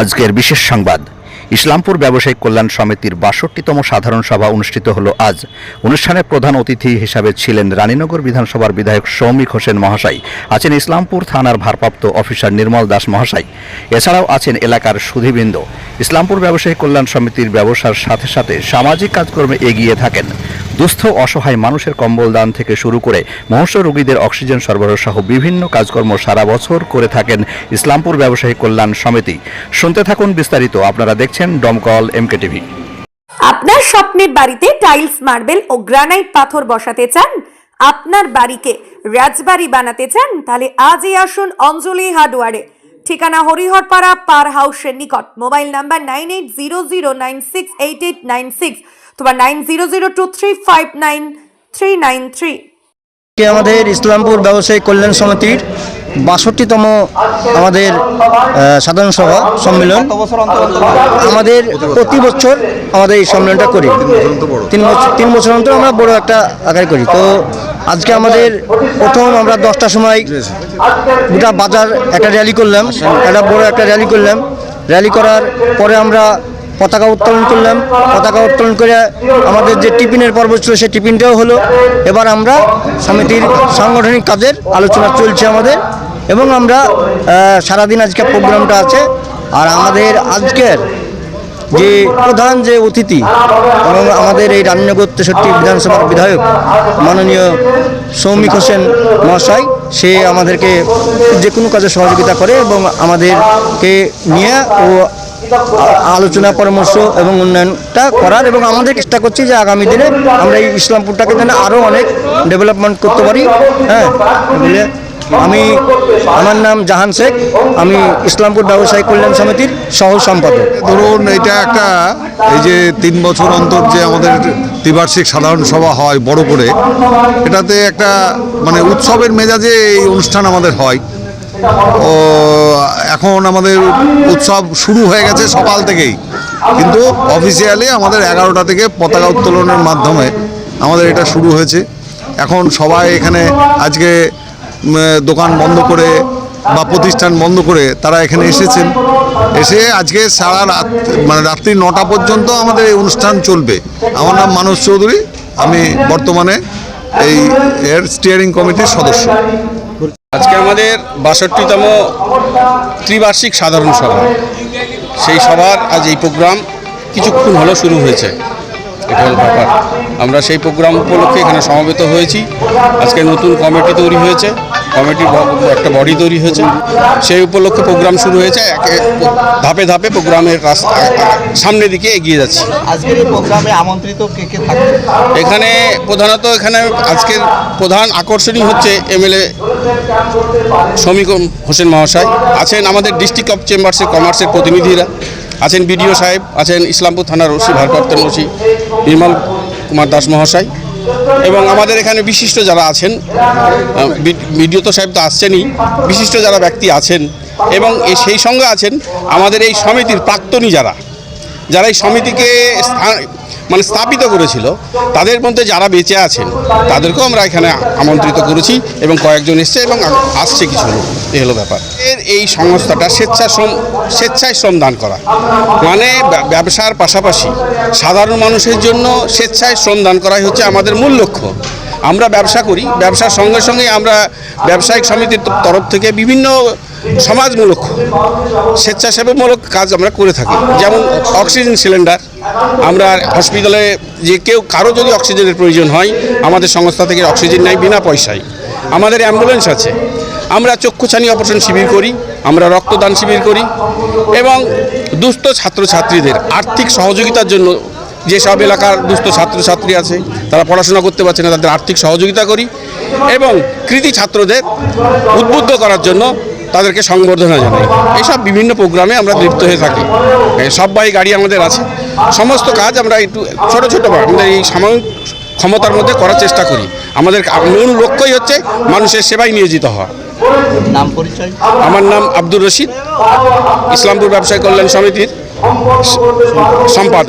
আজকের বিশেষ সংবাদ। ইসলামপুর ব্যবসায়িক কল্যাণ সমিতির বাষট্টিতম সাধারণ সভা অনুষ্ঠিত হলো আজ। অনুষ্ঠানে প্রধান অতিথি হিসাবে ছিলেন রানীনগর বিধানসভার বিধায়ক সৌমিক হোসেন মহাশয়, আছেন ইসলামপুর থানার ভারপ্রাপ্ত অফিসার নির্মল দাস মহাশয়, এছাড়াও আছেন এলাকার সুধীবৃন্দ। ইসলামপুর ব্যবসায়িক কল্যাণ সমিতির ব্যবসার সাথে সাথে সামাজিক কাজকর্মে এগিয়ে থাকেন। দুস্থ অসহায় মানুষের কম্বল দান থেকে শুরু করে মহর্ষ রোগীদের অক্সিজেন সরবরাহ সহ বিভিন্ন কাজকর্ম সারা বছর করে থাকেন ইসলামপুর ব্যবসায়ী কল্যাণ সমিতি। শুনতে থাকুন বিস্তারিত। আপনারা দেখছেন ডমকল এমকে টিভি আপনার স্বপ্নের বাড়িতে টাইলস, মার্বেল ও গ্রানাইট পাথর বসাতে চান? আপনার বাড়িকে রাজবাড়ি বানাতে চান? তাহলে আজই আসুন অঞ্জলি হার্ডওয়ারে। ঠিকানা হরিহরপাড়া পার হাউসের নিকট। Mobile number nine eight zero zero nine six eight eight nine six. তোমার nine zero zero two three five nine three nine three. আমাদের ইসলামপুর ব্যবসায়ী কল্যাণ সমিতির বাষট্টিতম আমাদের সাধারণ সভা সম্মেলন। আমাদের প্রতি বছর আমাদের এই সম্মেলনটা করি। তিন বছর তিন বছর অন্তর আমরা বড় একটা আকারে করি। তো আজকে আমাদের প্রথম আমরা দশটার সময় গোটা বাজার একটা র্যালি করলাম, একটা বড় একটা র্যালি করলাম। র্যালি করার পরে আমরা পতাকা উত্তোলন করলাম। পতাকা উত্তোলন করে আমাদের যে টিফিনের পর্ব ছিল, সেই টিফিনটাও হলো। এবার আমরা সমিতির সাংগঠনিক কাজের আলোচনা চলছে আমাদের এবং আমরা সারাদিন আজকে প্রোগ্রামটা আছে। আর আমাদের আজকের যে প্রধান যে অতিথি এবং আমাদের এই রান্নগর তেষট্টি বিধানসভার বিধায়ক মাননীয় সৌমিক হোসেন মহাশয়, সে আমাদেরকে যে কোনো কাজে সহযোগিতা করে এবং আমাদেরকে নিয়ে ও আলোচনা, পরামর্শ এবং উন্নয়নটা করার এবং আমাদের চেষ্টা করছি যে আগামী দিনে আমরা এই ইসলামপুরটাকে যেন আরও অনেক ডেভেলপমেন্ট করতে পারি। হ্যাঁ বলে আমি, আমার নাম জাহান শেখ, আমি ইসলামপুর ব্যবসায়ী কল্যাণ সমিতির সহ সম্পাদক। ধরুন, এটা একটা, এই যে তিন বছর অন্তর যে আমাদের ত্রিবার্ষিক সাধারণ সভা হয় বড় করে, এটাতে একটা মানে উৎসবের মেজাজে এই অনুষ্ঠান আমাদের হয়। এখন আমাদের উৎসব শুরু হয়ে গেছে সকাল থেকেই। কিন্তু অফিসিয়ালি আমাদের এগারোটা থেকে পতাকা উত্তোলনের মাধ্যমে আমাদের এটা শুরু হয়েছে। এখন সবাই এখানে আজকে দোকান বন্ধ করে বা প্রতিষ্ঠান বন্ধ করে তারা এখানে এসেছেন। এসে আজকে সারা রাত মানে রাত্রি নটা পর্যন্ত আমাদের এই অনুষ্ঠান চলবে। আমার নাম মানস চৌধুরী, আমি বর্তমানে এই এর স্টিয়ারিং কমিটির সদস্য। আজকে আমাদের বাষট্টিতম ত্রিবার্ষিক সাধারণ সভা। সেই সভার আজ এই প্রোগ্রাম কিছুক্ষণ হলো শুরু হয়েছে। এটা হলো ব্যাপার। আমরা সেই প্রোগ্রাম উপলক্ষে এখানে সমবেত হয়েছি। আজকে নতুন কমিটি তৈরি হয়েছে। কমিটির একটা বডি তৈরি হয়েছে। সেই উপলক্ষে প্রোগ্রাম শুরু হয়েছে। একে ধাপে ধাপে প্রোগ্রামের রাস্তা সামনের দিকে এগিয়ে যাচ্ছে। আজকের এই প্রোগ্রামে আমন্ত্রিত কে কে থাকবে? এখানে প্রধানত এখানে আজকের প্রধান আকর্ষণই হচ্ছে এমএলএ শমিক হোসেন মহাশয়। আছেন আমাদের ডিস্ট্রিক্ট অফ চেম্বার্সের কমার্সের প্রতিনিধিরা। আছেন বিডিও সাহেব আছেন ইসলামপুর থানার ওসি ভারপ্রাপ্ত ওসি নির্মল কুমার দাস মহাশয়। এবং আমাদের এখানে বিশিষ্ট যারা আছেন বিডিও তো সাহেব তো আসছেনই, বিশিষ্ট যারা ব্যক্তি আছেন এবং সেই সঙ্গে আছেন আমাদের এই সমিতির প্রাক্তনী যারা যারা এই সমিতিকে মানে স্থাপিত করেছিল, তাদের মধ্যে যারা বেঁচে আছেন, তাদেরকেও আমরা এখানে আমন্ত্রিত করেছি এবং কয়েকজন এসছে এবং আসছে কিছু লোক। এই হলো ব্যাপার। এর এই সংস্থাটা স্বেচ্ছা শ্রম স্বেচ্ছায় শ্রম দান করা। মানে ব্যবসার পাশাপাশি সাধারণ মানুষের জন্য স্বেচ্ছায় শ্রম দান করাই হচ্ছে আমাদের মূল লক্ষ্য। আমরা ব্যবসা করি, ব্যবসার সঙ্গে সঙ্গে আমরা ব্যবসায়িক সমিতির তরফ থেকে বিভিন্ন সমাজমূলক স্বেচ্ছাসেবামূলক কাজ আমরা করে থাকি। যেমন অক্সিজেন সিলিন্ডার, আমরা হসপিটালে যে কেউ, কারও যদি অক্সিজেনের প্রয়োজন হয়, আমাদের সংস্থা থেকে অক্সিজেন নেয় বিনা পয়সায়। আমাদের অ্যাম্বুলেন্স আছে। আমরা চক্ষুছানি অপারেশন শিবির করি, আমরা রক্তদান শিবির করি এবং দুস্থ ছাত্রছাত্রীদের আর্থিক সহযোগিতার জন্য যেসব এলাকার দুস্থ ছাত্রছাত্রী আছে, তারা পড়াশোনা করতে পারছে না, তাদের আর্থিক সহযোগিতা করি এবং কৃতি ছাত্রদের উদ্বুদ্ধ করার জন্য তাদেরকে সংবর্ধনা জানাই। এইসব বিভিন্ন প্রোগ্রামে আমরা লিপ্ত হয়ে থাকি। এই সব্বাই গাড়ি আমাদের আছে। সমস্ত কাজ আমরা একটু ছোটো ছোট আমাদের এই সাময়িক ক্ষমতার মধ্যে করার চেষ্টা করি। আমাদের মূল লক্ষ্যই হচ্ছে মানুষের সেবায় নিয়োজিত হওয়া। নাম পরিচয়? আমার নাম আব্দুর রশিদ। ইসলামপুর ব্যবসায়ী কল্যাণ সমিতির সম্পাদক।